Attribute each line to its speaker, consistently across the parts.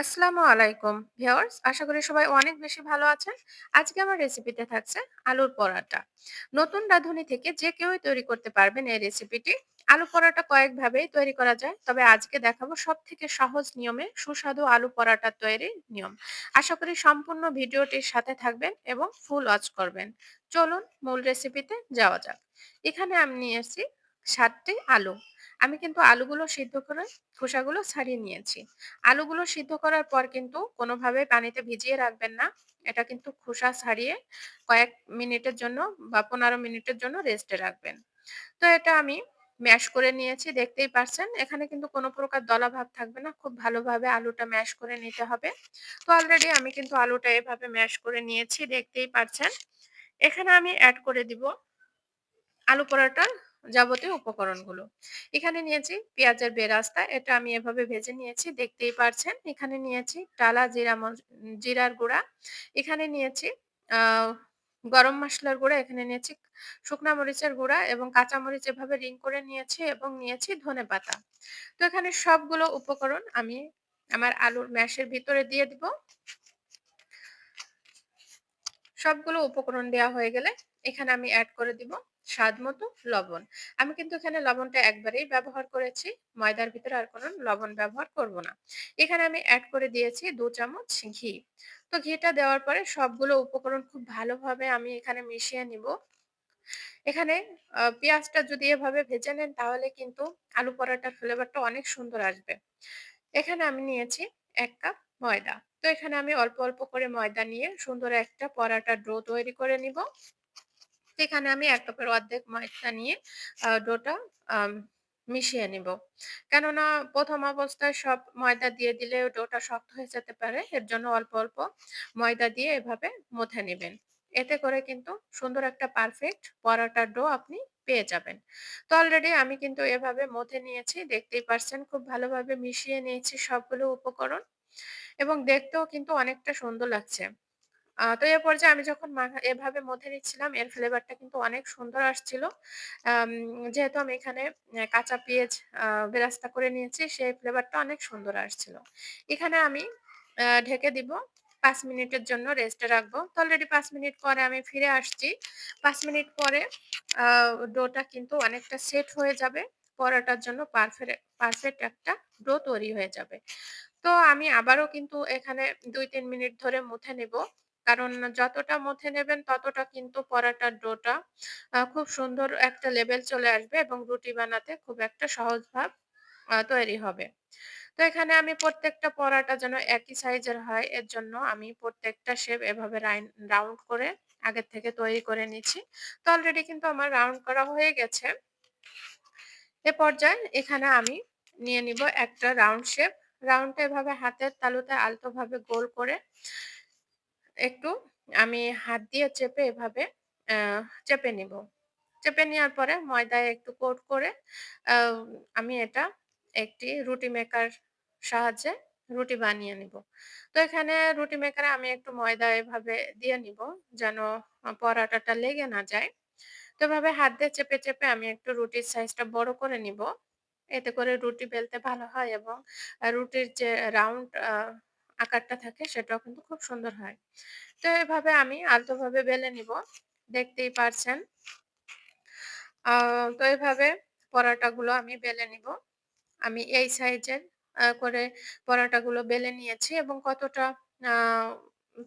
Speaker 1: আসসালামু আলাইকুম ভিউয়ার্স। আশা করি সবাই অনেক বেশি ভালো আছেন। আজকে আমার রেসিপিতে থাকছে আলুর পরাটা। নতুন রাঁধুনি থেকে যে কেউই তৈরি করতে পারবেন এই রেসিপিটি আলু পরাটা কয়েকভাবেই তৈরি করা যায়, তবে আজকে দেখাবো সব থেকে সহজ নিয়মে সুস্বাদু আলু পরাটা তৈরির নিয়ম। আশা করি সম্পূর্ণ ভিডিওটির সাথে থাকবেন এবং ফুল ওয়াচ করবেন। চলুন মূল রেসিপিতে যাওয়া যাক। এখানে আমি নিয়ে নিয়েছি সাতটি আলু। আমি কিন্তু আলুগুলো সিদ্ধ করে খোসাগুলো ছাড়িয়ে নিয়েছি আলুগুলো সিদ্ধ করার পর কিন্তু কোনোভাবে পানিতে ভিজিয়ে রাখবেন না। এটা কিন্তু খোসা ছাড়িয়ে কয়েক মিনিটের জন্য বা ১৫ মিনিটের জন্য রেস্টে রাখবেন। তো এটা আমি ম্যাশ করে নিয়েছি, দেখতেই পারছেন। এখানে কিন্তু কোনো প্রকার দলা ভাব থাকবে না। খুব ভালোভাবে আলুটা ম্যাশ করে নিতে হবে। তো অলরেডি আমি কিন্তু আলুটা এভাবে ম্যাশ করে নিয়েছি, দেখতেই পারছেন। এখানে আমি অ্যাড করে দিব আলু পরোটার যাবতীয় উপকরণগুলো। এখানে নিয়েছি পেঁয়াজের বেরাস্তা। এটা আমি এভাবে ভেজে নিয়েছি দেখতেই পারছেন। এখানে নিয়েছি টালা জিরা জিরার গুঁড়া। এখানে নিয়েছি গরম মসলার গুঁড়া, এখানে নিয়েছি শুকনা মরিচের গুঁড়া এবং কাঁচা মরিচ এভাবে রিং করে নিয়েছি এবং নিয়েছি ধনেপাতা। তো এখানে সবগুলো উপকরণ আমি আমার আলুর ম্যাশের ভিতরে দিয়ে দিব। সবগুলো উপকরণ দেওয়া হয়ে গেলে এখানে আমি অ্যাড করে দিব স্বাদ মতো লবণ। আমি কিন্তু এখানে লবণটা একবারেই ব্যবহার করেছি। ময়দার ভিতরে আর কোনো লবণ ব্যবহার করব না। এখানে আমি অ্যাড করে দিয়েছি দু চামচ ঘি। তো ঘিটা দেওয়ার পরে সবগুলো উপকরণ খুব ভালোভাবে আমি এখানে মিশিয়ে নিব। এখানে পেঁয়াজটা যদি এভাবে ভেজে নেন তাহলে কিন্তু আলু পরোটার ফ্লেভারটা অনেক সুন্দর আসবে। এখানে আমি নিয়েছি এক কাপ ময়দা। তো এখানে আমি অল্প, অল্প করে ময়দা নিয়ে সুন্দর একটা পরাটার ডো তৈরি করে নিব। এখানে আমি এক কাপের অর্ধেক ময়দা নিয়ে ডোটা মিশিয়ে নিব। কেননা প্রথম অবস্থায় সব ময়দা দিয়ে দিলে ডোটা শক্ত হয়ে যেতে পারে। এর জন্য অল্প, অল্প ময়দা দিয়ে এভাবে মথে নেবেন এতে করে কিন্তু সুন্দর একটা পারফেক্ট পরাটার ডো আপনি পেয়ে যাবেন। তো অলরেডি আমি কিন্তু এভাবে মথে নিয়েছি। দেখতেই পারছেন খুব ভালোভাবে মিশিয়ে নিয়েছি সবগুলো উপকরণ এবং দেখতেও কিন্তু অনেকটা সুন্দর লাগছে। আ তো এ পর্যায়ে আমি যখন এভাবে মধ্যে নিচ্ছিলাম, এর ফ্লেভারটা কিন্তু অনেক সুন্দর আসছিল। যেহেতু আমি এখানে কাঁচা পেঁয়াজ, আ বেরাস্তা করে নিয়েছি, সেই ফ্লেভারটা অনেক সুন্দর আসছিল। এখানে আমি, আ ঢেকে দিব, পাঁচ মিনিটের জন্য রেস্টে রাখব। তো অলরেডি পাঁচ মিনিট পরে আমি ফিরে আসছি। পাঁচ মিনিট পরে, আ ডোটা কিন্তু অনেকটা সেট হয়ে যাবে। পরাটার জন্য পারফেরে, পারফেক্ট একটা ডো তৈরি হয়ে যাবে। তো আমি আবারও কিন্তু এখানে ২-৩ মিনিট ধরে মুথে নিব। কারণ যতটা মথে নেবেন ততটা কিন্তু পরাটার ডোটা খুব সুন্দর একটা লেভেল চলে আসবে এবং রুটি বানাতে খুব একটা সহজ ভাব তৈরি হবে। তো এখানে আমি প্রত্যেকটা পরাটা যেন একই সাইজের হয়, এর জন্য আমি প্রত্যেকটা শেপ এভাবে রাইন, রাউন্ড করে আগের থেকে তৈরি করে নিচ্ছি। তো অলরেডি কিন্তু আমার রাউন্ড করা হয়ে গেছে। এ পর্যায়ে এখানে আমি নিয়ে নিব একটা রাউন্ড শেপ। রাউন্ডটা এভাবে হাতের তালুতে আলতোভাবে গোল করে একটু আমি হাত দিয়ে চেপে এভাবে চেপে নিব। চেপে নেওয়ার পরে ময়দায় একটু কোট করে আমি এটা একটি রুটি মেকার সাহায্যে রুটি বানিয়ে নিব। তো এখানে রুটি মেকারে আমি একটু ময়দা এভাবে দিয়ে নিব যেন পরাটাটা লেগে না যায়। তো এভাবে হাত দিয়ে চেপে, চেপে আমি একটু রুটির সাইজটা বড় করে নিব। এতে করে রুটি বেলতে ভালো হয় এবং রুটির যে রাউন্ড আকারটা থাকে সেটাও কিন্তু খুব সুন্দর হয়। তো এভাবে আমি আলতোভাবে বেলে নিব। দেখতেই পারছেন। তো এভাবে পরাটাগুলো আমি বেলে নিব। আমি এই সাইজের করে পরাটাগুলো বেলে নিয়েছি এবং কতটা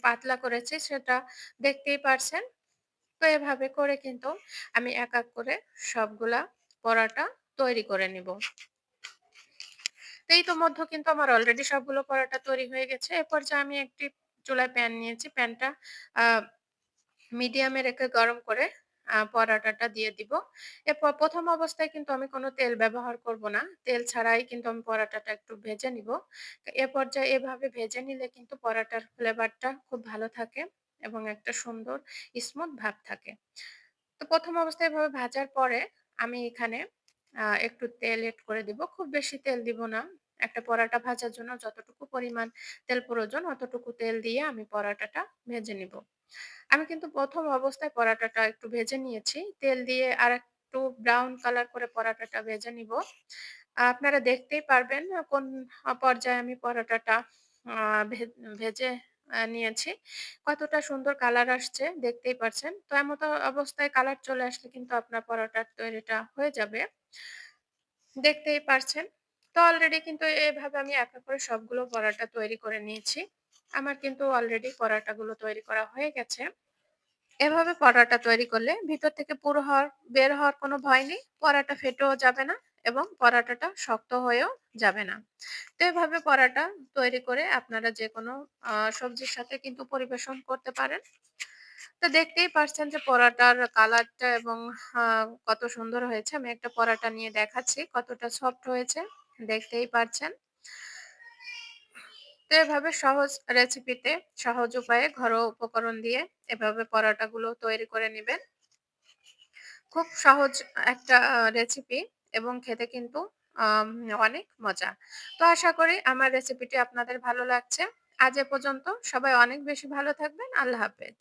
Speaker 1: পাতলা করেছি সেটা দেখতেই পারছেন। তো এভাবে করে কিন্তু আমি এক, এক করে সবগুলা পরাটা তৈরি করে নিব। এই তো ইতোমধ্যে কিন্তু আমার অলরেডি সবগুলো পরাটা তৈরি হয়ে গেছে। এরপর পর্যায়ে আমি একটি চুলায় প্যান নিয়েছি। প্যানটা মিডিয়ামে রেখে গরম করে পরাটাটা দিয়ে দিব। এরপর ১ম অবস্থায় কিন্তু আমি কোনো তেল ব্যবহার করব না। তেল ছাড়াই কিন্তু আমি পরাটাটা একটু ভেজে নিব। এ পর্যায়ে এভাবে ভেজে নিলে কিন্তু পরাটার ফ্লেভারটা খুব ভালো থাকে এবং একটা সুন্দর স্মুথ ভাব থাকে। তো প্রথম অবস্থায় এভাবে ভাজার পরে আমি এখানে একটু তেল এড করে দিব। খুব বেশি তেল দিব না। একটা পরাটা ভাজার জন্য যতটুকু পরিমাণ তেল প্রয়োজন, অতটুকু তেল দিয়ে আমি পরাটাটা ভেজে নিব। আমি কিন্তু প্রথম অবস্থায় পরাটাটা একটু ভেজে নিয়েছি। তেল দিয়ে আর একটু ব্রাউন কালার করে পরাটাটা ভেজে নিব। আপনারা দেখতেই পারবেন কোন পর্যায়ে আমি পরাটাটা ভেজে নিয়েছি। কতটা সুন্দর কালার আসছে দেখতেই পারছেন। তো এমত অবস্থায় কালার চলে আসলে কিন্তু আপনার পরোটার তৈরিটা হয়ে যাবে। দেখতেই পারছেন। তো অলরেডি কিন্তু এভাবে আমি এক, করে সবগুলো পরাটা তৈরি করে নিয়েছি। আমার কিন্তু অলরেডি পরাটাগুলো তৈরি করা হয়ে গেছে। এভাবে পরাটা তৈরি করলে ভিতর থেকে পুরো হওয়ার বের হওয়ার কোনো ভয় নেই। পরাটা ফেটেও যাবে না এবং পরাটাটা শক্ত হয়েও যাবে না। তো এভাবে পরাটা তৈরি করে আপনারা যেকোনো, আ, সবজির সাথে কিন্তু পরিবেশন করতে পারেন। তো দেখতেই পারছেন যে পরাটার কালারটা এবং কত সুন্দর হয়েছে। আমি একটা পরাটা নিয়ে দেখাচ্ছি, কতটা সফট হয়েছে, দেখতেই পারছেন। তো এভাবে সহজ রেসিপিতে, সহজ উপায়ে ঘরোয়া উপকরণ দিয়ে এভাবে পরাটাগুলো তৈরি করে নেবেন খুব সহজ একটা রেসিপি এবং খেতে কিন্তু অনেক মজা। তো আশা করি আমার রেসিপিটি আপনাদের ভালো লাগছে। আজ এ পর্যন্ত সবাই অনেক বেশি ভালো থাকবেন। আল্লাহ হাফেজ।